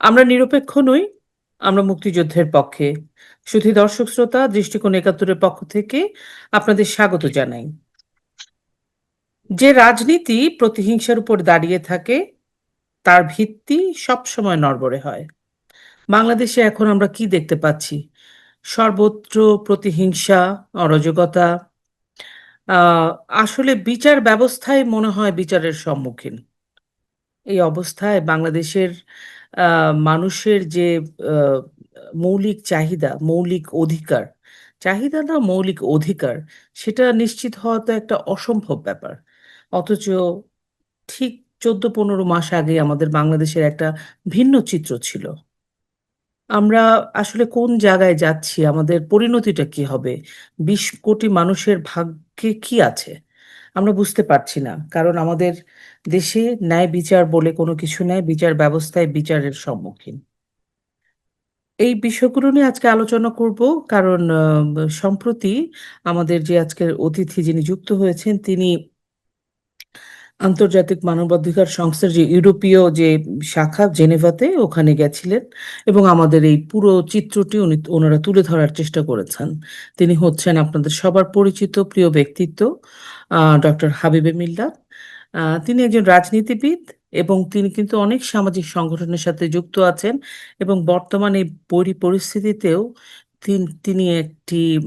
আমরা নিরপেক্ষ নই, আমরা মুক্তিযুদ্ধের পক্ষে। শুধু দর্শক শ্রোতা, দৃষ্টিকোণ একাত্তরের পক্ষ থেকে আপনাদের স্বাগত জানাই। যে রাজনীতি প্রতিহিংসার উপর দাঁড়িয়ে থাকে, তার ভিত্তি সবসময় নড়বড়ে হয়। বাংলাদেশে এখন আমরা কি দেখতে পাচ্ছি? সর্বত্র প্রতিহিংসা, অরাজকতা আসলে বিচার ব্যবস্থায় মনে হয় বিচারের সম্মুখীন। এই অবস্থায় বাংলাদেশের মানুষের যে মৌলিক চাহিদা, মৌলিক অধিকার, চাহিদা না মৌলিক অধিকার, সেটা নিশ্চিত হওয়া তো একটা অসম্ভব ব্যাপার। অথচ ঠিক চোদ্দ পনেরো মাস আগে আমাদের বাংলাদেশের একটা ভিন্ন চিত্র ছিল। আমরা আসলে কোন জায়গায় যাচ্ছি, আমাদের পরিণতিটা কি হবে, বিশ কোটি মানুষের ভাগ্যে কি আছে? আমরা বুঝতে পারছি না। কারণ আমাদের দেশে ন্যায় বিচার বলে কোনো কিছু নাই, বিচার ব্যবস্থায় বিচারের সম্মুখীন। এই বিষয়গুলো নিয়ে আজকে আলোচনা করব। কারণ সম্প্রতি আমাদের যে আজকের অতিথি যিনি যুক্ত হয়েছেন, তিনি আন্তর্জাতিক মানবাধিকার সংস্থার যে ইউরোপীয় যে শাখা জেনেভাতে ওখানে গেছিলেন এবং আমাদের এই পুরো চিত্রটি উনি, ওনারা তুলে ধরার চেষ্টা করেছেন। তিনি হচ্ছেন আপনাদের সবার পরিচিত, প্রিয় ব্যক্তিত্ব ডক্টর হাবিবে মিল্লাত তিনি একজন রাজনীতিবিদ এবং তিনি কিন্তু অনেক সামাজিক সংগঠনের সাথে যুক্ত আছেন এবং বর্তমানে এই পরি পরিস্থিতিতেও তিন- একটি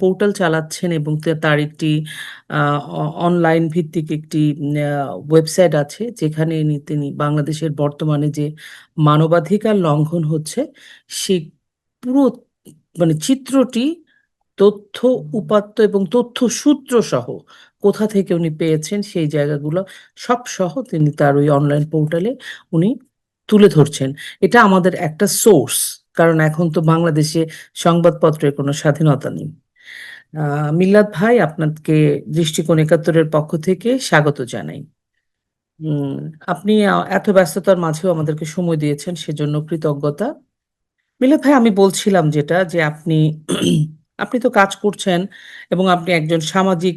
পোর্টাল চালাচ্ছেন এবং তার একটি অনলাইন ভিত্তিক একটি ওয়েবসাইট আছে যেখানে তিনি বাংলাদেশের বর্তমানে যে মানবাধিকার লঙ্ঘন হচ্ছে সেই পুরো মানে চিত্রটি তথ্য উপাত্ত এবং তথ্য সূত্র সহ কোথা থেকে উনি পেয়েছেন সেই জায়গাগুলো সব সহ তিনি তার ওই অনলাইন পোর্টালে উনি তুলে ধরছেন। এটা আমাদের একটা সোর্স। কারণ এখন তো বাংলাদেশে সংবাদপত্রের কোনো স্বাধীনতা নেই। আহ, মিল্লাত ভাই আপনাকে দৃষ্টিকোণ একাত্তরের পক্ষ থেকে স্বাগত জানাই। আপনি এত ব্যস্ততার মাঝেও আমাদেরকে সময় দিয়েছেন, সেজন্য কৃতজ্ঞতা। মিলাদ ভাই, আমি বলছিলাম যেটা, যে আপনি আপনি তো কাজ করছেন এবং আপনি একজন সামাজিক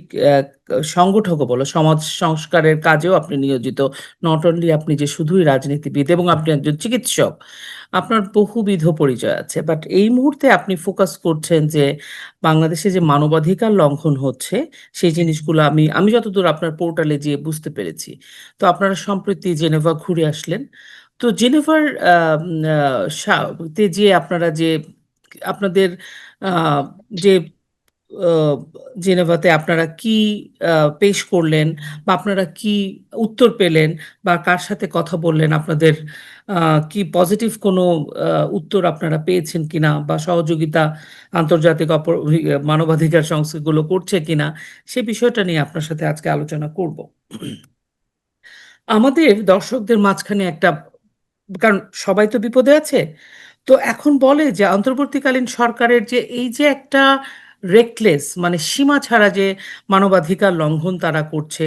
সংগঠকও বলো, সমাজ সংস্কারের কাজেও আপনি নিয়োজিত। নট অনলি আপনি যে শুধুই রাজনীতিবিদ এবং আপনি একজন চিকিৎসক, আপনার বহুবিধ পরিচয় আছে। বাট এই মুহূর্তে আপনি ফোকাস করছেন যে বাংলাদেশে যে মানবাধিকার লঙ্ঘন হচ্ছে, সেই জিনিসগুলো আমি আমি যতদূর আপনার পোর্টালে যেয়ে বুঝতে পেরেছি। তো আপনারা সম্প্রতি জেনেভা ঘুরে আসলেন। তো জেনেভার তে যে আপনারা যে আপনাদের যে জেনেভাতে আপনারা কি পেশ করলেন বা আপনারা কি উত্তর পেলেন বা কার সাথে কথা বললেন? আপনাদের কি পজিটিভ কোনো উত্তর আপনারা পেয়েছেন কিনা বা সহযোগিতা আন্তর্জাতিক অপর মানবাধিকার সংস্থাগুলো করছে কিনা সে বিষয়টা নিয়ে আপনার সাথে আজকে আলোচনা করব। আমাদের দর্শকদের মাঝখানে একটা, কারণ সবাই তো বিপদে আছে তো এখন বলে যে অন্তর্বর্তীকালীন সরকারের যে এই যে একটা রেকলেস মানে সীমা ছাড়া যে মানবাধিকার লঙ্ঘন তারা করছে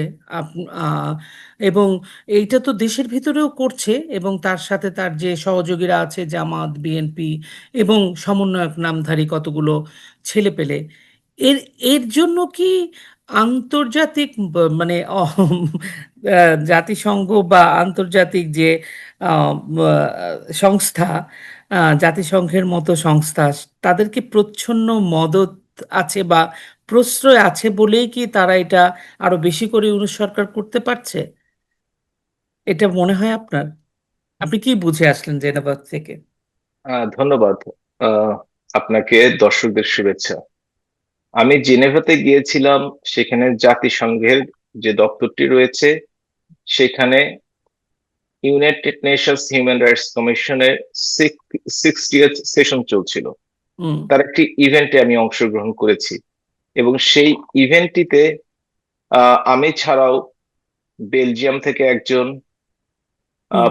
এবং এইটা তো দেশের ভিতরেও করছে এবং তার সাথে তার যে সহযোগীরা আছে, জামাত, বিএনপি এবং সমন্বয়ক নামধারী কতগুলো ছেলেপেলে, এর এর জন্য কি আন্তর্জাতিক মানে জাতিসংঘ বা আন্তর্জাতিক যে সংস্থা জাতিসংঘের মতো সংস্থা, তাদেরকে প্রচ্ছন্ন মদত আছে বা প্রশ্রয় আছে বলেই কি তারা এটা আরও বেশি করে ইউনুস সরকার করতে পারছে? এটা মনে হয় আপনার? আপনি কি বুঝে আসলেন জেনাবাদ থেকে? ধন্যবাদ। আপনাকে দর্শকদের শুভেচ্ছা। আমি জেনেভাতে গিয়েছিলাম, সেখানে জাতিসংঘের যে দপ্তরটি রয়েছে, সেখানে ইউনাইটেড নেশনস হিউম্যান রাইটস কমিশনের সিক্সটিয়েথ সেশন চলছিল। তার একটি ইভেন্টে আমি অংশগ্রহণ করেছি এবং সেই ইভেন্টটিতে আমি ছাড়াও বেলজিয়াম থেকে একজন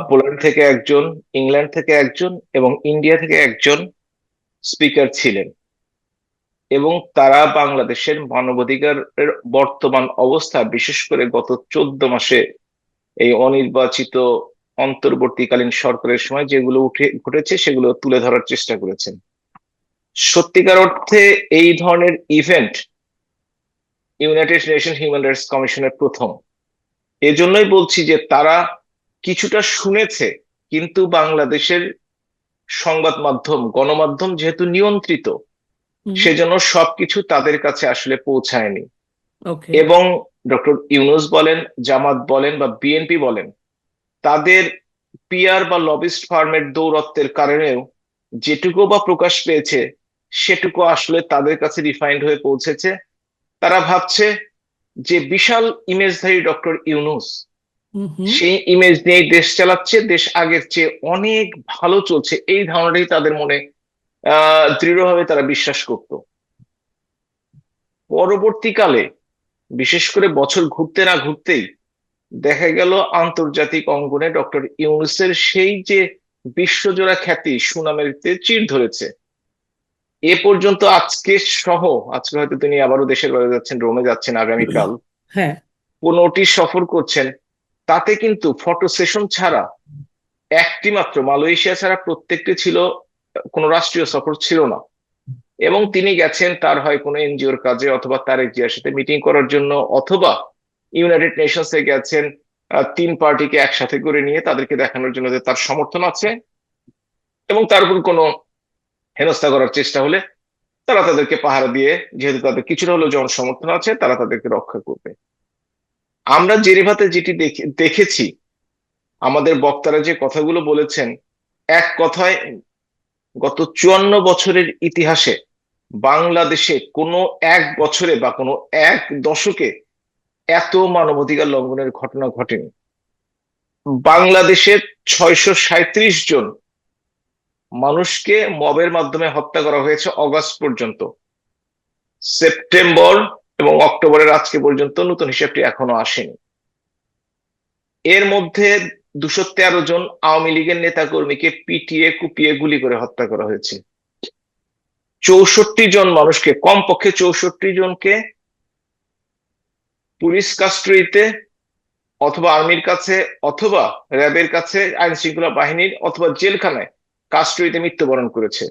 পোল্যান্ড থেকে একজন ইংল্যান্ড থেকে একজন এবং ইন্ডিয়া থেকে একজন স্পিকার ছিলেন। এবং তারা বাংলাদেশের মানবাধিকারের বর্তমান অবস্থা বিশেষ করে গত চোদ্দ মাসে এই অনির্বাচিত অন্তর্বর্তীকালীন সরকারের সময় যেগুলো উঠে ঘটেছে সেগুলো তুলে ধরার চেষ্টা করেছেন। সত্যিকার অর্থে এই ধরনের event United Nation human rights কমিশনের প্রথম। এজন্যই বলছি যে তারা কিছুটা শুনেছে কিন্তু বাংলাদেশের সংবাদ মাধ্যম গণমাধ্যম যেহেতু নিয়ন্ত্রিত সেজন্য সবকিছু তাদের কাছে আসলে পৌঁছায়নি। এবং ডক্টর ইউনুস বলেন জামাত বলেন বা বিএনপি বলেন তাদের পিয়ার বা লবিস্ট ফার্মের দৌরত্বের কারণেও যেটুকু বা প্রকাশ পেয়েছে সেটুকু আসলে তাদের কাছে রিফাইন্ড হয়ে পৌঁছেছে। তারা ভাবছে যে বিশাল ইমেজধারী ডক্টর ইউনুস সেই ইমেজ নিয়ে দেশ চালাচ্ছে দেশ আগের চেয়ে অনেক ভালো চলছে এই ধারণাটাই তাদের মনে আহ দৃঢ়ভাবে তারা বিশ্বাস করত। পরবর্তীকালে বিশেষ করে বছর ঘুরতে না ঘুরতেই দেখা গেল আন্তর্জাতিক অঙ্গনে ডক্টর ইউনুসের সেই যে বিশ্বজোড়া খ্যাতি সুনামের চির ধরেছে। এ পর্যন্ত আজকে সহ আজকে হয়তো তিনি আবারও দেশের বাইরে যাচ্ছেন রোমে যাচ্ছেন আগামীকাল। হ্যাঁ। পনেরোটি সফর করছেন তাতে কিন্তু ফটো সেশন ছাড়া একটি মাত্র মালয়েশিয়া ছাড়া প্রত্যেকটি ছিল কোনো রাষ্ট্রীয় সফর ছিল না। এবং তিনি গেছেন তার হয় কোনো এনজিওর কাজে অথবা তারেক জিয়ার সাথে মিটিং করার জন্য অথবা ইউনাইটেড নেশনসে গেছেন তিন পার্টিকে একসাথে করে নিয়ে তাদেরকে দেখানোর জন্য যে তার সমর্থন আছে এবং তার উপর কোনো হেনস্থা করার চেষ্টা হলে তারা তাদেরকে পাহারা দিয়ে, যেহেতু তাদের কিছুটা হলেও জনসমর্থন আছে, তারা তাদেরকে রক্ষা করবে। আমরা জেনেভাতে যেটি দেখে- দেখেছি, আমাদের বক্তারা যে কথাগুলো বলেছেন, এক কথায় গত চুয়ান্ন বছরের ইতিহাসে বাংলাদেশে কোনো এক বছরে বা কোনো এক দশকে এত মানবাধিকার লঙ্ঘনের ঘটনা ঘটেনি। বাংলাদেশের ছয়শো সাঁইত্রিশ জন মানুষকে মবের মাধ্যমে হত্যা করা হয়েছে অগস্ট পর্যন্ত। সেপ্টেম্বর এবং অক্টোবরের আজকে পর্যন্ত নতুন হিসাবটি এখনও আসেনি। এর মধ্যে দুশো তেরো জন আওয়ামী লীগের নেতাকর্মীকে পিটিয়ে, কুপিয়ে গুলি করে হত্যা করা হয়েছে। চৌষট্টি জন মানুষকে, কমপক্ষে চৌষট্টি জনকে পুলিশ কাস্টডিতে অথবা আর্মির কাছে অথবা র্যাবের কাছে আইন শৃঙ্খলা বাহিনীর অথবা জেলখানায় কাস্টডিতে মৃত্যুবরণ করেছে।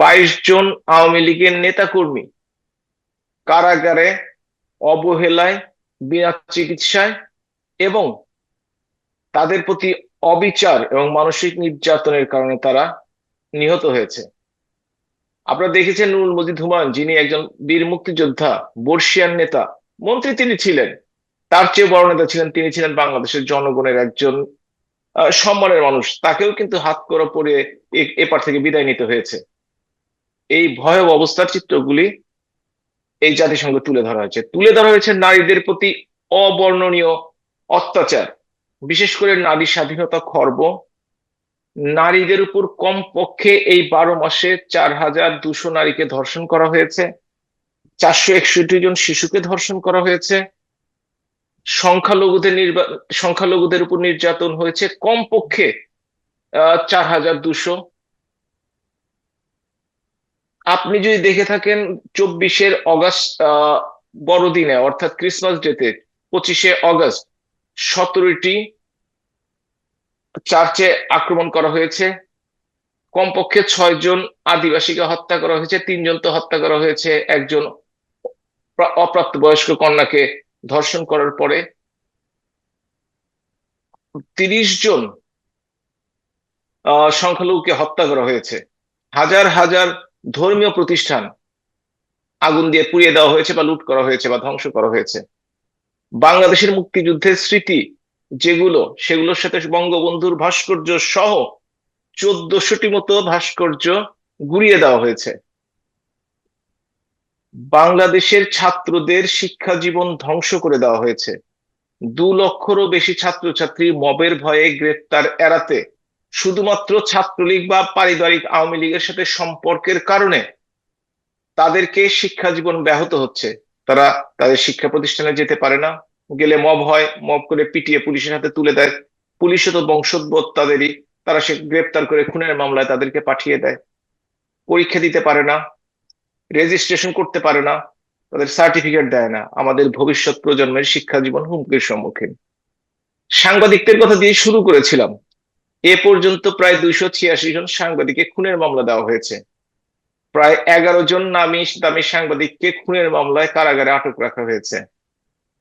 বাইশ জন আওয়ামী লীগের নেতাকর্মী কারাগারে অবহেলায়, বিনা চিকিৎসায় এবং তাদের প্রতি অবিচার এবং মানসিক নির্যাতনের কারণে তারা নিহত হয়েছে। আপনারা দেখেছেন নুরুল মজিদ হুমায়ুন, যিনি একজন বীর মুক্তিযোদ্ধা, বর্ষিয়ান নেতা। মন্ত্রী তিনি ছিলেন। তার চেয়ে বড় নেতা ছিলেন, তিনি ছিলেন বাংলাদেশের জনগণের একজন সম্মানের মানুষ। তাকেও কিন্তু হাত করা পরে এপার থেকে বিদায় নিতে হয়েছে। এই ভয়াবহ অবস্থার চিত্রগুলি এই জাতিসংঘ তুলে ধরা হয়েছে। তুলে ধরা হয়েছে নারীদের প্রতি অবর্ণনীয় অত্যাচার। বিশেষ করে নারী স্বাধীনতা খর্ব। নারীদের উপর কমপক্ষে এই বারো মাসে চার হাজার দুশো নারীকে ধর্ষণ করা হয়েছে। চারশো একষট্টি জন শিশুকে ধর্ষণ করা হয়েছে। সংখ্যালঘুদের নির্বা, সংখ্যালঘুদের উপর নির্যাতন হয়েছে কমপক্ষে চার হাজার দুশো। আপনি যদি দেখে থাকেন চব্বিশের অগাস্ট বড়দিনে, অর্থাৎ ক্রিসমাস ডেতে, পঁচিশে অগস্ট, সতেরোটি চার্চে আক্রমণ করা হয়েছে। কমপক্ষে ছয় জন আদিবাসীকে হত্যা করা হয়েছে, তিনজন তো হত্যা করা হয়েছে, একজন অপ্রাপ্তবয়স্ক কন্যাকে ধর্ষণ করার পরে তিরিশ জন সংখ্যালঘুকে হত্যা করা হয়েছে। হাজার হাজার ধর্মীয় প্রতিষ্ঠান আগুন দিয়ে পুড়িয়ে দেওয়া হয়েছে বা লুট করা হয়েছে বা ধ্বংস করা হয়েছে। বাংলাদেশের মুক্তিযুদ্ধের স্মৃতি যেগুলো, সেগুলোর সাথে বঙ্গবন্ধুর ভাস্কর্য সহ চোদ্দশোটি মতো ভাস্কর্য গুড়িয়ে দেওয়া হয়েছে। বাংলাদেশের ছাত্রদের শিক্ষা জীবন ধ্বংস করে দেওয়া হয়েছে। দু লক্ষরও বেশি ছাত্রছাত্রী মবের ভয়ে গ্রেপ্তার এড়াতে। শুধুমাত্র ছাত্রলীগ বা পারিবারিক আওয়ামী লীগের সাথে সম্পর্কের কারণে তাদেরকে শিক্ষা জীবন ব্যাহত হচ্ছে। তারা তাদের শিক্ষা প্রতিষ্ঠানে যেতে পারে না। গেলে মব হয়, মব করে পিটিয়ে পুলিশের হাতে তুলে দেয়। পুলিশও তো বংশোদ্ভূত তাদেরই। তারা সে গ্রেপ্তার করে খুনের মামলায় তাদেরকে পাঠিয়ে দেয়। পরীক্ষা দিতে পারে না। রেজিস্ট্রেশন করতে পারে না, তাদের সার্টিফিকেট দেয় না, আমাদের ভবিষ্যৎ প্রজন্মের শিক্ষা জীবন হুমকির সম্মুখীন। সাংবাদিকদের কথা দিয়ে শুরু করেছিলাম। এ পর্যন্ত প্রায় দুইশো ছিয়াশি জন সাংবাদিককে খুনের মামলা দেওয়া হয়েছে। প্রায় এগারো জন নামি দামি সাংবাদিককে খুনের মামলায় কারাগারে আটক রাখা হয়েছে।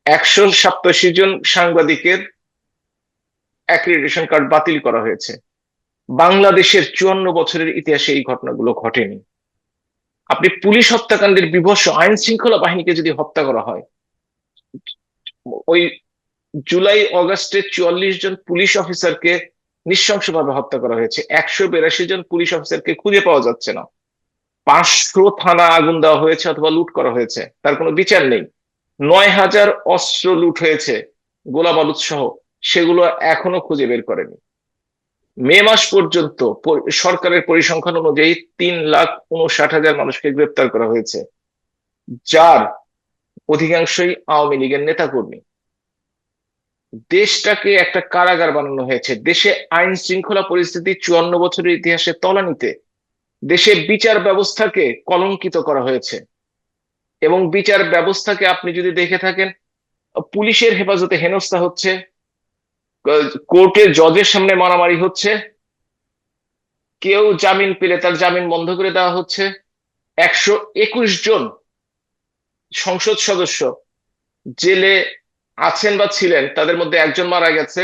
একশো সাতাশি জন সাংবাদিকের অ্যাক্রিডিটেশন কার্ড বাতিল করা হয়েছে। বাংলাদেশের চুয়ান্ন বছরের ইতিহাসে এই ঘটনাগুলো ঘটেনি। আপনি পুলিশ হত্যাকাণ্ডের বিভৎস আইন শৃঙ্খলা বাহিনীকে যদি হত্যা করা হয়, ওই জুলাই অগাস্টে চুয়াল্লিশ জন পুলিশ অফিসারকে নৃশংসভাবে হত্যা করা হয়েছে। একশো বিরাশি জন পুলিশ অফিসারকে খুঁজে পাওয়া যাচ্ছে না। পাঁচশো থানা আগুন দেওয়া হয়েছে অথবা লুট করা হয়েছে, তার কোনো বিচার নেই। নয় হাজার অস্ত্র লুট হয়েছে গোলা বারুদ সহ, সেগুলো এখনও খুঁজে বের করেনি। মে মাস পর্যন্ত সরকারের পরিসংখ্যান অনুযায়ী তিন লাখ উনষাট হাজার মানুষকে গ্রেপ্তার করা হয়েছে, যার অধিকাংশই আওয়ামী লীগের নেতাকর্মী। দেশটাকে একটা কারাগার বানানো হয়েছে। দেশে আইন শৃঙ্খলা পরিস্থিতি চুয়ান্ন বছরের ইতিহাসে তলানিতে। দেশে বিচার ব্যবস্থাকে কলঙ্কিত করা হয়েছে। এবং বিচার ব্যবস্থাকে আপনি যদি দেখে থাকেন, পুলিশের হেফাজতে হেনস্থা হচ্ছে। কোর্টে জজের সামনে মারামারি হচ্ছে। কেউ জামিন পেলে তার জামিন বন্ধ করে দেওয়া হচ্ছে। একশো একুশ জন সংসদ সদস্য জেলে আছেন বা ছিলেন, তাদের মধ্যে একজন মারা গেছে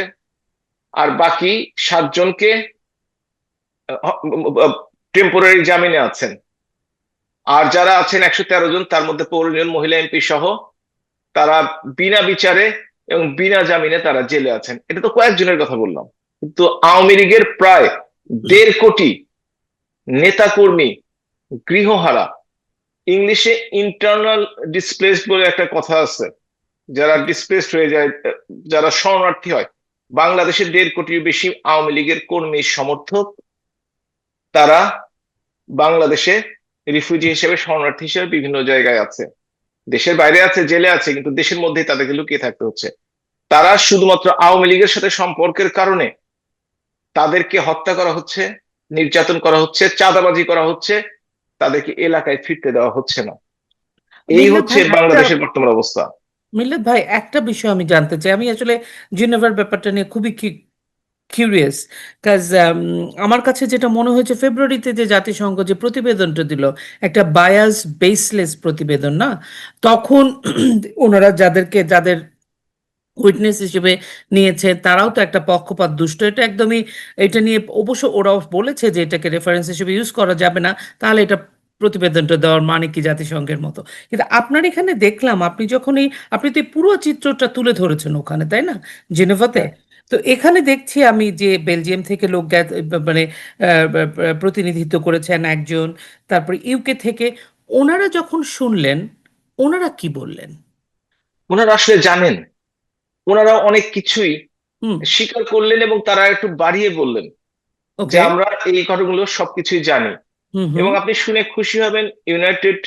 আর বাকি সাতজনকে টেম্পোরারি জামিনে আছেন। আর যারা আছেন একশো তেরো জন, তার মধ্যে পনেরো মহিলা এমপি সহ, তারা বিনা বিচারে এবং বিনা জামিনে তারা জেলে আছেন। এটা তো কয়েকজনের কথা বললাম। কিন্তু আওয়ামী লীগের প্রায় দেড় কোটি নেতাকর্মী, গৃহহারা, ইংলিশে ইন্টারনাল ডিসপ্লেসড বলে একটা কথা আছে, যারা ডিসপ্লেসড হয়ে যায়, যারা শরণার্থী হয় বাংলাদেশের দেড় কোটির বেশি আওয়ামী লীগের কর্মী সমর্থক, তারা বাংলাদেশে রিফিউজি হিসেবে শরণার্থী হিসেবে বিভিন্ন জায়গায় আছে। দেশের বাইরে আছে জেলে আছে কিন্তু দেশের মধ্যেই তাদেরকে লুকিয়ে থাকতে হচ্ছে। তারা শুধুমাত্র আওয়ামী লীগের সাথে সম্পর্কের কারণে তাদেরকে হত্যা করা হচ্ছে নির্যাতন করা হচ্ছে চাঁদাবাজি করা হচ্ছে তাদেরকে এলাকায় ফিরতে দেওয়া হচ্ছে না। এই হচ্ছে বাংলাদেশের বর্তমান অবস্থা। মিল্লাত ভাই একটা বিষয় আমি জানতে চাই। আমি আসলে জেনেভার ব্যাপারটা নিয়ে খুবই কিউরিয়াস কাজ আমার কাছে যেটা মনে হয়েছে ফেব্রুয়ারিতে যে জাতিসংঘ যে প্রতিবেদনটা দিল, একটা বায়াস বেসলেস প্রতিবেদন না? তখন ওনারা যাদেরকে, যাদের উইটনেস হিসেবে নিয়েছে, তারাও তো একটা পক্ষপাত দুষ্ট। এটা একদমই, এটা নিয়ে অবশ্য ওরাও বলেছে যে এটাকে রেফারেন্স হিসেবে ইউজ করা যাবে না। তাহলে এটা প্রতিবেদনটা দেওয়ার মানে কি জাতিসংঘের মতো? কিন্তু আপনার এখানে দেখলাম, আপনি যখন এই আপনি তো পুরো চিত্রটা তুলে ধরেছেন ওখানে, তাই না? জেনেভাতে? তো এখানে দেখছি আমি যে বেলজিয়াম থেকে লোক মানে প্রতিনিধিত্ব করেছেন একজন তারপরে ইউকে থেকে। ওনারা যখন শুনলেন ওনারা কি বললেন? ওনারা আসলে জানেন। ওনারা অনেক কিছুই স্বীকার করলেন এবং তারা একটু বাড়িয়ে বললেন যে আমরা এই ঘটনাগুলো সবকিছুই জানি। এবং আপনি শুনে খুশি হবেন ইউনাইটেড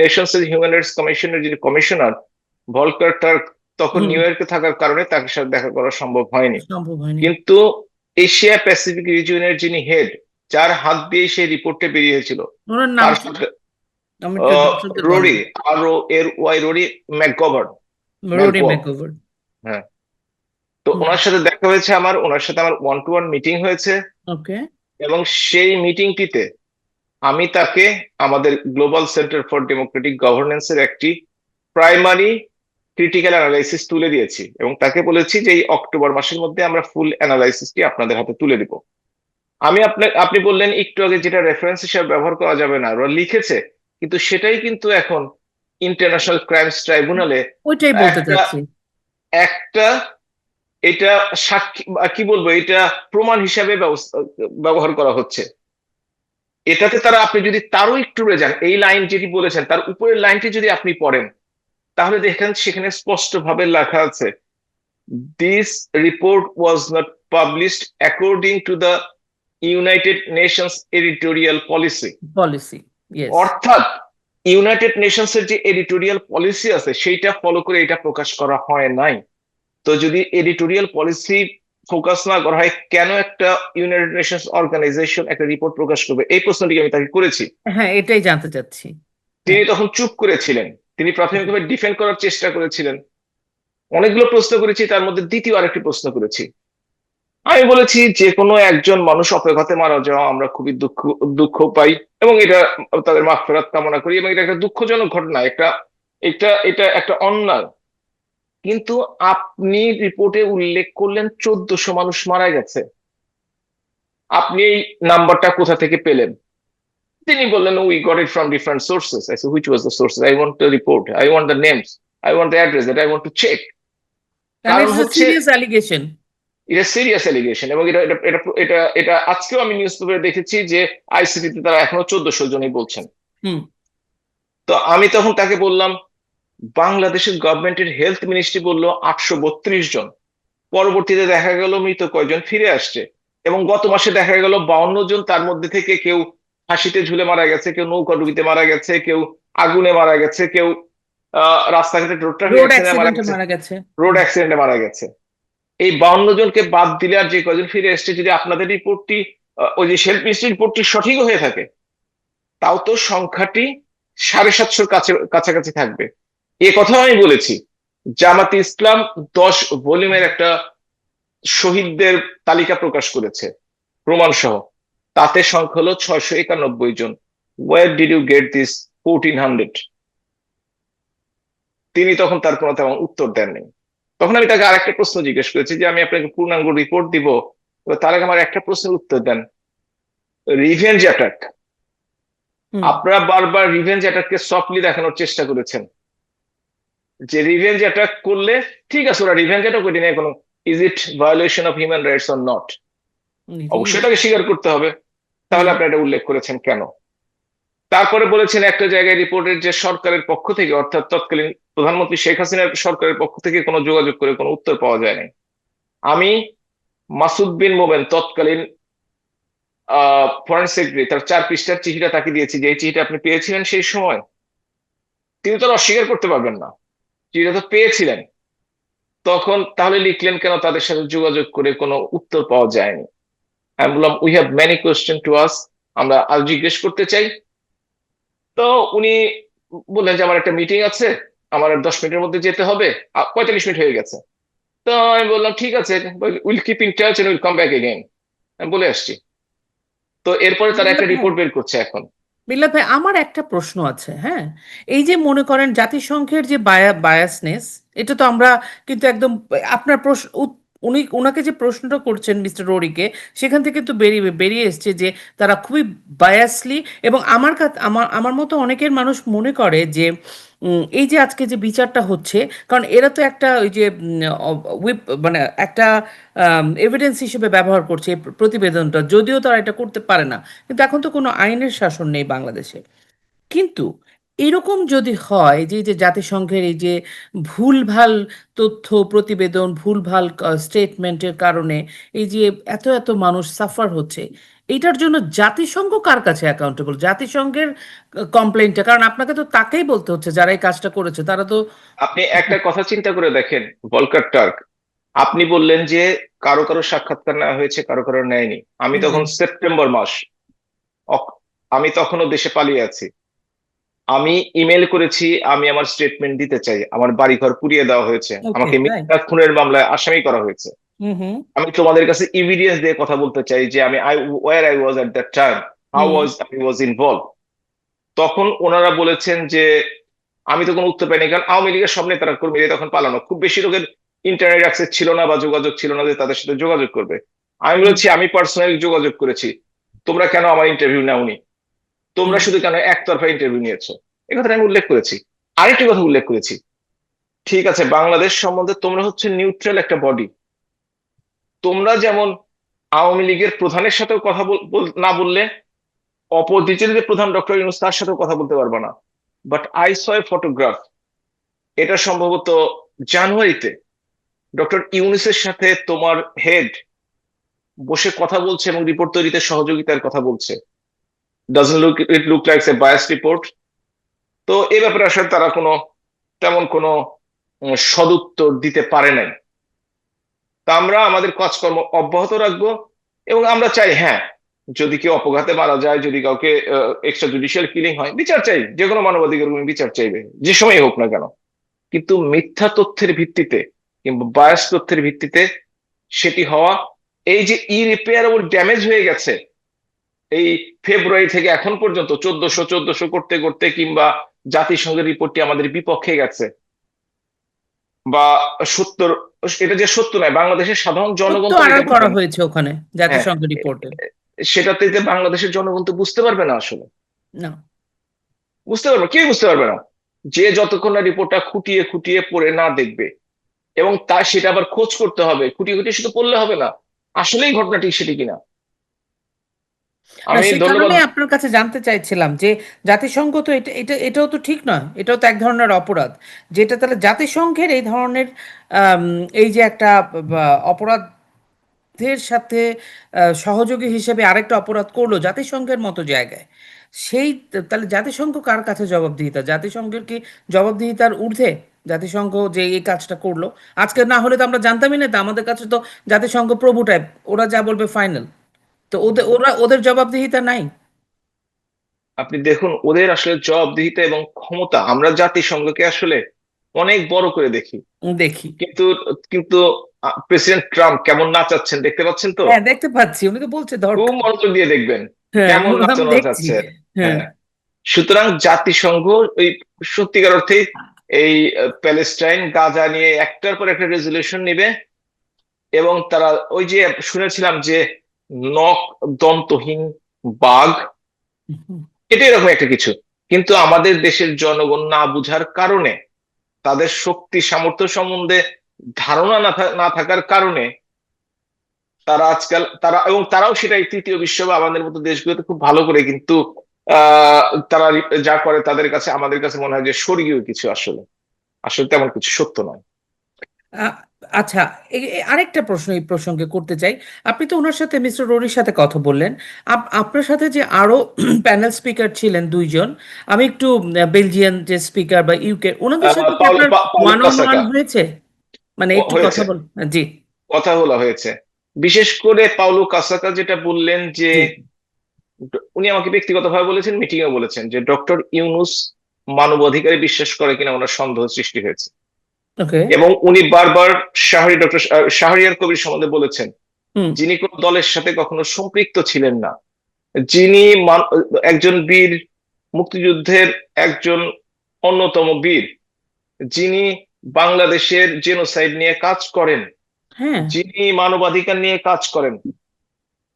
নেশনস এর হিউম্যান রাইটস কমিশনের যিনি কমিশনার ভলকার টার্ক তখন নিউ ইয়র্কে থাকার কারণে তাকে সাথে দেখা করা সম্ভব হয়নি। কিন্তু এশিয়া প্যাসিফিক রিজিয়নের যিনি হেড যার হাত দিয়ে সেই রিপোর্টটা বেরিয়েছিল Rory R O R Y Rory McGovern Rory. McGovern তো ওনার সাথে দেখা হয়েছে আমার ওনার সাথে আমার ওয়ান টু ওয়ান মিটিং হয়েছে। ওকে। এবং সেই মিটিংটিতে আমি তাকে আমাদের গ্লোবাল সেন্টার ফর ডেমোক্রেটিক গভর্নেন্সের একটি প্রাইমারি ক্রিটিক্যাল অ্যানালাইসিস তুলে দিয়েছি এবং তাকে বলেছি যে এই অক্টোবর মাসের মধ্যে আমরা ফুল অ্যানালাইসিসটি আপনাদের হাতে তুলে দিব। আমি আপনার আপনি বললেন একটু আগে যেটা রেফারেন্স হিসেবে ব্যবহার করা যাবে না ওরা লিখেছে কিন্তু সেটাই কিন্তু এখন ইন্টারন্যাশনাল ক্রাইমস ট্রাইব্যুনালে ওইটাই বলতে একটা- চাচ্ছি। একটা এটা সাক্ষী কি বলব এটা প্রমাণ হিসাবে ব্যবহার করা হচ্ছে। এটাতে তারা আপনি যদি তারও একটু যান এই লাইন যেটি বলেছেন তার উপরের লাইনটি যদি আপনি পড়েন তাহলে দেখেন সেখানে স্পষ্টভাবে লেখা আছে this report was not published according to the United Nations editorial policy policy অর্থাৎ ইউনাইটেড নেশনস এর যে এডিটোরিয়াল পলিসি আছে সেইটা ফলো করে এটা প্রকাশ করা হয় নাই। তো যদি এডিটোরিয়াল পলিসি ফোকাস না করা হয় কেন একটা ইউনাইটেড নেশনস অর্গানাইজেশন একটা রিপোর্ট প্রকাশ করবে? এই প্রশ্নটি আমি তাকে করেছি। হ্যাঁ এটাই জানতে চাচ্ছি। তিনি তখন চুপ করেছিলেন। তিনি প্রাথমিকভাবে ডিফেন্ড করার চেষ্টা করেছিলেন। অনেকগুলো প্রশ্ন করেছি, তার মধ্যে দ্বিতীয় আরেকটি প্রশ্ন করেছি। আমি বলেছি যে কোনো একজন মানুষ অপঘাতে মারা যাওয়া আমরা খুবই দুঃখ দুঃখ পাই এবং এটা তাদের মাগফিরাত কামনা করি এবং এটা একটা দুঃখজনক ঘটনা, একটা, এটা এটা একটা অন্যায়। কিন্তু আপনি রিপোর্টে উল্লেখ করলেন চোদ্দশো মানুষ মারা গেছে। আপনি এই নাম্বারটা কোথা থেকে পেলেন? তিনি বললেন we got it from different sources I which was the sources I want the report I want the names I want the address that I want to check কারণ হচ্ছে- অ্যালিগেশন এটা সিরিয়াস এলিগেশন এবং এটা এটা এটা এটা আজকেও আমি নিউজ পেপারে দেখেছি যে আইসিটিতে তারা এখনও চোদ্দশো জনই বলছেন। তো আমি তখন তাকে বললাম বাংলাদেশের গভর্নমেন্টের হেলথ মিনিস্ট্রি বলল আটশো বত্রিশ জন। পরবর্তীতে দেখা গেল মৃত কয়জন ফিরে আসছে। এবং গত মাসে দেখা গেল বাউন্ন জন তার মধ্যে থেকে কেউ ফাঁসিতে ঝুলে মারা গেছে কেউ নৌকা ডুবিতে মারা গেছে কেউ আগুনে মারা গেছে কেউ রাস্তাঘাটে রোড ট্রাফিক মারা অ্যাক্সিডেন্টে গেছে মারা গেছে। রোড অ্যাক্সিডেন্টে মারা গেছে। এই বাউন্ন জনকে বাদ দিলে আর যে কজন ফিরে এসছে যদি আপনাদের রিপোর্টটি ওই যে হেলথ মিনিস্ট্রি রিপোর্টটি সঠিক হয়ে থাকে তাও তো সংখ্যাটি সাড়ে সাতশোর কাছে কাছাকাছি থাকবে। এ কথাও আমি বলেছি জামাতে ইসলাম দশ ভলিউমের একটা শহীদদের তালিকা প্রকাশ করেছে প্রমাণ সহ তাতে সংখ্যা হলো ছয়শো একানব্বই জন। Where did you get this fourteen hundred তিনি তখন তার কোনো তেমন উত্তর দেননি। তখন আমি তাকে আরেকটা প্রশ্ন জিজ্ঞেস করেছি যে আমি আপনাকে পূর্ণাঙ্গ রিপোর্ট দিব তার আগে আমার একটা প্রশ্নের উত্তর দেন। রিভেঞ্জ অ্যাটাক আপনারা বারবার রিভেঞ্জ অ্যাটাককে সফটলি দেখানোর চেষ্টা করেছেন। যে রিভেঞ্জ অ্যাটাক করলে ঠিক আছে ওরা রিভেঞ্জ অ্যাটাক করে নিয়ে কোনো is it violation of human rights or not অবশ্যই এটাকে স্বীকার করতে হবে। তাহলে আপনি এটা উল্লেখ করেছেন কেন? তারপরে বলেছেন একটা জায়গায় রিপোর্টের যে সরকারের পক্ষ থেকে অর্থাৎ তৎকালীন প্রধানমন্ত্রী শেখ হাসিনার সরকারের পক্ষ থেকে কোনো যোগাযোগ করে কোনো উত্তর পাওয়া যায়নি। আমি মাসুদ বিন মোমেন তৎকালীন ফরেন সেক্রেটারি তার চার পৃষ্ঠার চিঠিটা তাকে দিয়েছি যে চিঠিটা আপনি পেয়েছিলেন সেই সময়। তিনি তো অস্বীকার করতে পারবেন না। চিঠিটা তো পেয়েছিলেন। তখন তাহলে লিখলেন কেন তাদের সাথে যোগাযোগ করে কোনো উত্তর পাওয়া যায়নি? আমি বললাম we have many question to us আমরা আজ জিজ্ঞেস করতে চাই। তো উনি বললেন যে আমার একটা মিটিং আছে। আমার দশ মিনিটের মধ্যে যেতে হবে। পঁয়তাল্লিশ মিনিট হয়ে গেছে। তো আমি বললাম ঠিক আছে will keep in touch will come back again আমি বলে আসছি। তো এরপরে তারা একটা। রিপোর্ট বের করছে এখন। বিল্লাত ভাই আমার একটা প্রশ্ন আছে হ্যাঁ? এই যে মনে করেন জাতিসংঘের যে বায়াসনেস এটা তো আমরা কিন্তু একদম আপনার প্রশ্ন উনি ওনাকে যে প্রশ্নটা করছেন মিস্টার রোরিকে, সেখান থেকে তো বেরিয়ে বেরিয়ে এসছে যে তারা খুবই বায়াসলি এবং আমার আমার আমার মতো অনেকের মানুষ মনে করে যে এই যে আজকে যে বিচারটা হচ্ছে, কারণ এরা তো একটা ওই যে উইপ মানে একটা এভিডেন্স হিসেবে ব্যবহার করছে প্রতিবেদনটা, যদিও তারা এটা করতে পারে না। কিন্তু এখন তো কোনো আইনের শাসন নেই বাংলাদেশে। কিন্তু এরকম যদি হয় যে এই যে জাতিসংঘের এই যে ভুলভাল তথ্য প্রতিবেদন ভুলভাল স্টেটমেন্টের কারণে এই যে এত এত মানুষ সাফার হচ্ছে এটার জন্য জাতিসংঘ কার কাছে অ্যাকাউন্টেবল জাতিসংঘের কমপ্লেনটা কারণ আপনাকে তো তাকেই বলতে হচ্ছে যারা এই কাজটা করেছে তারা তো আপনি একটা কথা চিন্তা করে দেখেন ভলকার টার্ক আপনি বললেন যে কারও কারও সাক্ষাৎকার নেওয়া হয়েছে কারও কারও নেয়নি। আমি তখন সেপ্টেম্বর মাস আমি তখনও দেশে পালিয়ে আছি। আমি ইমেল করেছি আমি আমার স্টেটমেন্ট দিতে চাই। আমার বাড়িঘর পুড়িয়ে দেওয়া হয়েছে। আমাকে মিথ্যা খুনের মামলায় আসামি করা হয়েছে। আমি তোমাদের কাছে ইভিডেন্স দিয়ে কথা বলতে চাই যে আমি I where I was at that time how was I was involve তখন ওনারা বলেছেন যে আমি তো কোনো উত্তর পাইনি কারণ আওয়ামী লীগের সব নেতারা কর্মীরা তখন পালানো। খুব বেশি লোকের ইন্টারনেট অ্যাক্সেস ছিল না বা যোগাযোগ ছিল না যে তাদের সাথে যোগাযোগ করবে। আমি বলেছি আমি পার্সোনালি যোগাযোগ করেছি। তোমরা কেন আমার ইন্টারভিউ নাওনি? তোমরা শুধু কেন একতরফা ইন্টারভিউ নিয়েছো? এ কথাটা আমি উল্লেখ করেছি। আরেকটি কথা উল্লেখ করেছি। ঠিক আছে, বাংলাদেশ সম্বন্ধে তোমরা হচ্ছে নিউট্রাল একটা বডি তোমরা যেমন আওয়ামী লীগের প্রধানের সাথেও কথা না বললে অপোজিটের প্রধান ডক্টর ইউনুস তার সাথেও কথা বলতে পারবে না। But I saw a photograph এটা সম্ভবত জানুয়ারিতে ডক্টর ইউনুসের সাথে তোমার হেড বসে কথা বলছে এবং রিপোর্ট তৈরিতে সহযোগিতার কথা বলছে। Doesn't look it look like a bias report তো এ ব্যাপারে আসলে তারা কোনো, তেমন কোনো সদুত্তর দিতে পারে নাই। তা আমরা আমাদের কাজকর্ম অব্যাহত রাখব এবং আমরা চাই হ্যাঁ যদি কেউ অপঘাতে মারা যায়, যদি কাউকে এক্সট্রা জুডিশিয়াল কিলিং হয়, বিচার চাই, যে কোনো মানবাধিকার বিচার চাইবে, যে সময় হোক না কেন। কিন্তু মিথ্যা তথ্যের ভিত্তিতে কিংবা বায়াস তথ্যের ভিত্তিতে সেটি হওয়া, এই যে ইরিপেয়ারেবল ড্যামেজ হয়ে গেছে এই ফেব্রুয়ারি থেকে এখন পর্যন্ত চোদ্দশো চোদ্দশো করতে করতে কিংবা জাতিসংঘের রিপোর্টটি আমাদের বিপক্ষে গেছে। বা সত্তর এটা যে সত্য নয় বাংলাদেশের সাধারণ জনগণ তো করা হয়েছে ওখানে জাতিসংঘ রিপোর্টে। সেটাতে যে বাংলাদেশের জনগণ তো বুঝতে পারবে না আসলে। না। বুঝতে পারবে? কেউ বুঝতে পারবে না? যে যতক্ষণ না রিপোর্টটা খুঁটিয়ে খুঁটিয়ে পড়ে না দেখবে এবং তার সেটা আবার খোঁজ করতে হবে খুঁটিয়ে খুঁটিয়ে শুধু পড়লে হবে না। আসলেই ঘটনাটি সেটি কিনা? আমি সেই ধন্যবাদ। আপনার কাছে জানতে চাইছিলাম যে জাতিসংঘ তো এটা এটা এটাও তো ঠিক নয় এটাও তো এক ধরনের অপরাধ যেটা তাহলে জাতিসংঘের এই ধরনের এই যে একটা বা, অপরাধের সাথে সহযোগী হিসেবে আরেকটা অপরাধ করল জাতিসংঘের মতো জায়গায় সেই তাহলে জাতিসংঘ কার কাছে জবাবদিহিতা? জাতিসংঘের কি জবাবদিহিতার ঊর্ধ্বে জাতিসংঘ যে এই কাজটা করল? আজকে না হলে তো আমরা জানতামই না তো আমাদের কাছে তো জাতিসংঘ প্রভু টাইপ ওরা যা বলবে ফাইনাল। তো ওদের ওরা ওদের জবাবদিহিতা নাই? আপনি দেখুন ওদের আসলে জবাবদিহিতা এবং ক্ষমতা আমরা জাতিসংঘকে আসলে অনেক বড় করে দেখি। দেখি। কিন্তু কিন্তু প্রেসিডেন্ট ট্রাম্প কেমন নাচাচ্ছেন দেখতে পাচ্ছেন তো? হ্যাঁ দেখতে পাচ্ছি। উনি তো বলছে ধর খুব মনোযোগ দিয়ে দেখবেন হ্যাঁ কেমন আমি নাচানো যাচ্ছে হ্যাঁ। হ্যাঁ। সুতরাং জাতিসংঘ ওই সত্যিকার অর্থে এই প্যালেস্টাইন গাজা নিয়ে একটার পর একটা রেজলিউশন নেবে এবং তারা ওই যে শুনেছিলাম যে নখ দন্তহীন বাঘ এটা এরকম একটা কিছু। কিন্তু আমাদের দেশের জনগণ না বুঝার কারণে তাদের শক্তি সামর্থ্য সম্বন্ধে ধারণা না থা- না থাকার কারণে তারা আজকাল তারা এবং তারাও সেটাই তৃতীয় বিশ্ব বা আমাদের মতো দেশগুলোতে খুব ভালো করে কিন্তু আহ তারা যা করে তাদের কাছে আমাদের কাছে মনে হয় যে স্বর্গীয় কিছু আসলে। আসলে তেমন কিছু সত্য নয়। আচ্ছা আরেকটা প্রশ্ন এই প্রসঙ্গে করতে চাই। আপনি তো ওনার সাথে মিস্টার রোরির সাথে কথা বললেন। আপনার সাথে যে আরও প্যানেল স্পিকার ছিলেন দুইজন আমি একটু বেলজিয়ান যে স্পিকার বা ইউকে ওনাদের সাথে আপনার ওয়ান অন ওয়ান হয়েছে? মানে একটু কথা বল জি। কথা বলা হয়েছে। বিশেষ করে পাউলো কাসাকা যেটা বললেন যে উনি আমাকে ব্যক্তিগতভাবে বলেছেন মিটিং এ বলেছেন যে ডক্টর ইউনুস মানবাধিকারে বিশ্বাস করে কিনা ওনার সন্দেহ সৃষ্টি হয়েছে। এবং উনি বারবার শাহরি ডক্টর শাহরিয়ার কবির সম্বন্ধে বলেছেন যিনি কোন দলের সাথে কখনো সম্পৃক্ত ছিলেন না যিনি একজন বীর মুক্তিযুদ্ধের একজন অন্যতম বীর যিনি বাংলাদেশের জেনোসাইড নিয়ে কাজ করেন হ্যাঁ। যিনি মানবাধিকার নিয়ে কাজ করেন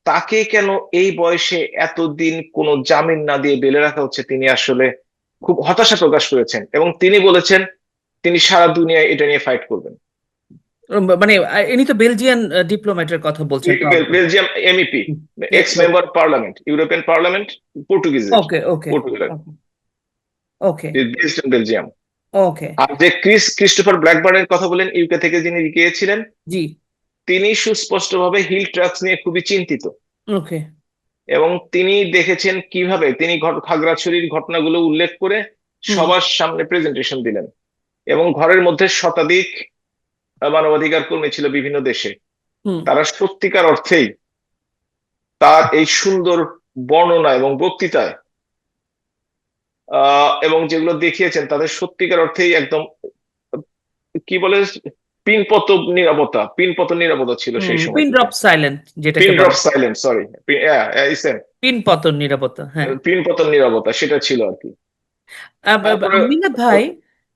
তাকে কেন এই বয়সে এতদিন কোনো জামিন না দিয়ে বেলে রাখা হচ্ছে তিনি আসলে খুব হতাশা প্রকাশ করেছেন। এবং তিনি বলেছেন তিনি সারা দুনিয়ায় এটা নিয়ে ফাইট করবেন। মানে ইনি তো বেলজিয়ান ডিপ্লোম্যাটের কথা বলছেন। Belgium MEP ex member parliament European parliament পর্তুগিজের okay okay Portugal okay Belgium okay আর যে ক্রিস ক্রিস্টোফার ব্ল্যাকবার্নের কথা বলেন ইউকে থেকে যিনি গিয়েছিলেন জি। তিনি সুস্পষ্টভাবে হিল ট্রাক্স নিয়ে খুবই চিন্তিত। ওকে এবং তিনি দেখেছেন কীভাবে তিনি খাগড়াছড়ির ঘটনাগুলো উল্লেখ করে সবার সামনে প্রেজেন্টেশন দিলেন। এবং ঘরের মধ্যে শতাধিক মানবাধিকার কর্মী ছিল বিভিন্ন দেশে। তারা সত্যিকার অর্থেই তার এই সুন্দর বর্ণনা এবং বক্তৃতায় এবং যেগুলো দেখিয়েছেন তাদের সত্যিকার অর্থেই একদম কি বলে পিনপত নিরাপত্তা পিনপত নিরাপত্তা ছিল সেই সময় পিন ড্রপ সাইলেন্ট যেটাকে পিন ড্রপ সাইলেন্ট সরি ইসেন পিন নিরাপত্তা হ্যাঁ। পিনপতন নিরাপত্তা সেটা ছিল আর কি। ভাই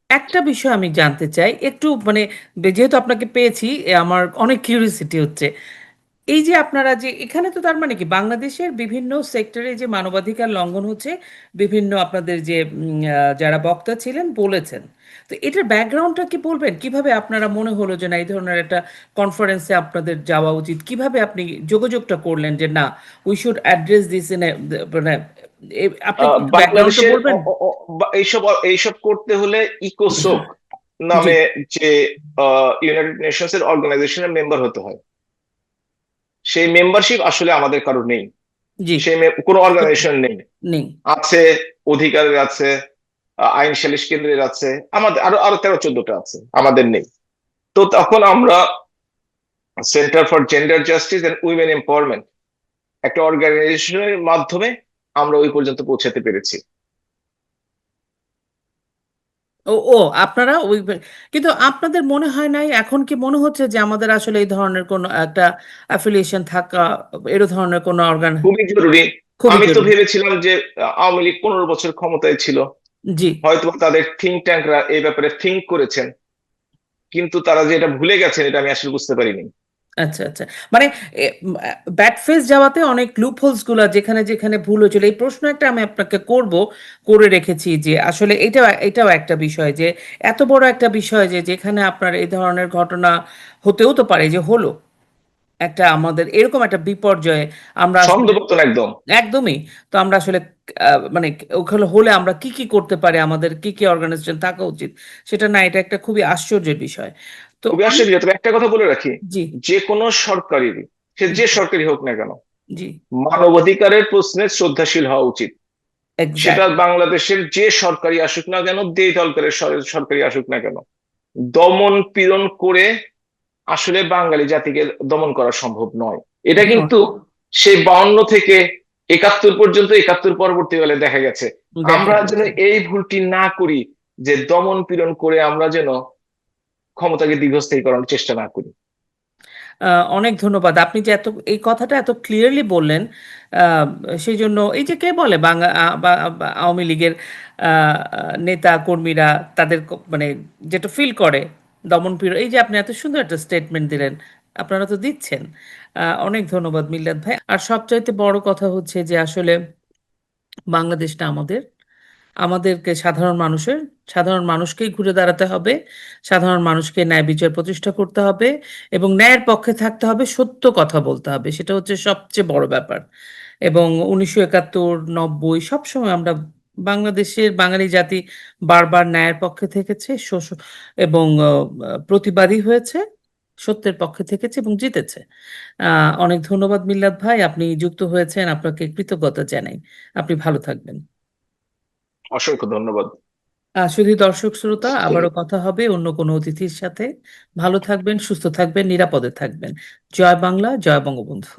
একটা বিষয় আমি জানতে চাই, একটু মানে যেহেতু আপনাকে পেয়েছি আমার অনেক কিউরিসিটি হচ্ছে। এই যে আপনারা যে, এখানে তো তার মানে কি, বাংলাদেশের বিভিন্ন সেক্টরে যে মানবাধিকার লঙ্ঘন হচ্ছে, বিভিন্ন আপনাদের যে যারা বক্তা ছিলেন বলেছেন। তো এটার ব্যাকগ্রাউন্ডটা কি বলবেন? কীভাবে আপনারা মনে হলো যে, না, এই ধরনের একটা কনফারেন্সে আপনাদের যাওয়া উচিত? কীভাবে আপনি যোগাযোগটা করলেন যে, না we should address this in মানে এ- আপনি এইসব এইসব করতে হলে ইকোসোক নামে যে ইউনাইটেড নেশনস এর অর্গানাইজেশনের মেম্বার হতে হয়। সেই মেম্বারশিপ আসলে আমাদের কারও নেই। সেই কোনো অর্গানাইজেশন নেই। আছে অধিকারের আছে আইন সালিশ কেন্দ্রের আছে আমাদের আরও আরও তেরো চোদ্দটা আছে আমাদের নেই। তো তখন আমরা centre for gender justice and women empowerment একটা অর্গানাইজেশনের মাধ্যমে আমরা ওই পর্যন্ত পৌঁছাতে পেরেছি। ও ও আপনারা ওই কিন্তু আপনাদের মনে হয় নাই? এখন কি মনে হচ্ছে যে আমাদের আসলে এই ধরনের কোন একটা অ্যাফিলিয়েশন থাকা এর ধরনের কোনো অর্গান খুবই জরুরি। আমি তো ভেবেছিলাম যে আওয়ামী লীগ পনেরো বছর ক্ষমতায় ছিল। জি। হয়তো তাদের থিঙ্ক ট্যাঙ্করা এই ব্যাপারে থিঙ্ক করেছেন। কিন্তু তারা যে এটা ভুলে গেছেন এটা আমি আসলে বুঝতে পারিনি। আচ্ছা আচ্ছা। মানে ব্যাট ফেস যাওয়াতে অনেক লুপ হোলসগুলা যেখানে যেখানে ভুল হয়েছিল। এই প্রশ্ন একটা আমি আপনাকে করব করে রেখেছি যে আসলে এটাও এটাও একটা বিষয় যে এত বড় একটা বিষয় যে যেখানে আপনার এই ধরনের ঘটনা হতেও তো পারে যে হলো। একটা আমাদের এরকম একটা বিপর্যয়ে আমরা একদম। একদমই। তো আমরা আসলে আহ, মানে ওখানে হলে আমরা কি কি করতে পারি? আমাদের কি কি অর্গানাইজেশন থাকা উচিত? সেটা না এটা একটা খুবই আশ্চর্যের বিষয়। খুবই আশ্চর্য। তবে একটা কথা বলে রাখি যে কোনো সরকারি সে যে সরকারি হোক না কেন মানবাধিকারের প্রশ্নে শ্রদ্ধাশীল হওয়া উচিত। সেটা বাংলাদেশের যে সরকারি আসুক না কেন যে দলকারের সরকারি আসুক না কেন দমন পীড়ন করে আসলে বাঙালি জাতিকে দমন করা সম্ভব নয়। এটা কিন্তু সেই বাউন্ন থেকে একাত্তর পর্যন্ত একাত্তর পরবর্তীকালে দেখা গেছে। আমরা যেন এই ভুলটি না করি যে দমন পীড়ন করে আমরা যেন ক্ষমতাকে দীর্ঘস্থায়ী করানোর চেষ্টা না করি। অনেক ধন্যবাদ। আপনি যে এত, এই কথাটা এত ক্লিয়ারলি বললেন সেই জন্য এই যে কে বলে বাংলা আওয়ামী লীগের নেতা, কর্মীরা তাদের মানে যেটা ফিল করে, দমন এই যে আপনি এত সুন্দর একটা স্টেটমেন্ট দিলেন, আপনারা তো দিচ্ছেন। অনেক ধন্যবাদ মিল্লাত ভাই। আর সবচাইতে বড় কথা হচ্ছে যে আসলে বাংলাদেশটা আমাদের আমাদেরকে সাধারণ মানুষের, সাধারণ মানুষকেই ঘুরে দাঁড়াতে হবে, সাধারণ মানুষকে ন্যায় বিচার প্রতিষ্ঠা করতে হবে এবং ন্যায়ের পক্ষে থাকতে হবে, সত্য কথা বলতে হবে, সেটা হচ্ছে সবচেয়ে বড় ব্যাপার। এবং উনিশশো একাত্তর, নব্বই, সবসময় আমরা বাংলাদেশের, বাঙালি জাতি বারবার ন্যায়ের পক্ষে থেকেছে এবং প্রতিবাদী হয়েছে, সত্যের পক্ষে থেকেছে এবং জিতেছে। অনেক ধন্যবাদ মিল্লাত ভাই, আপনি যুক্ত হয়েছেন, আপনাকে কৃতজ্ঞতা জানাই। আপনি ভালো থাকবেন। অসংখ্য ধন্যবাদ। আহ শুধু দর্শক শ্রোতা আবারও কথা হবে অন্য কোনো অতিথির সাথে। ভালো থাকবেন সুস্থ থাকবেন নিরাপদে থাকবেন। জয় বাংলা জয় বঙ্গবন্ধু।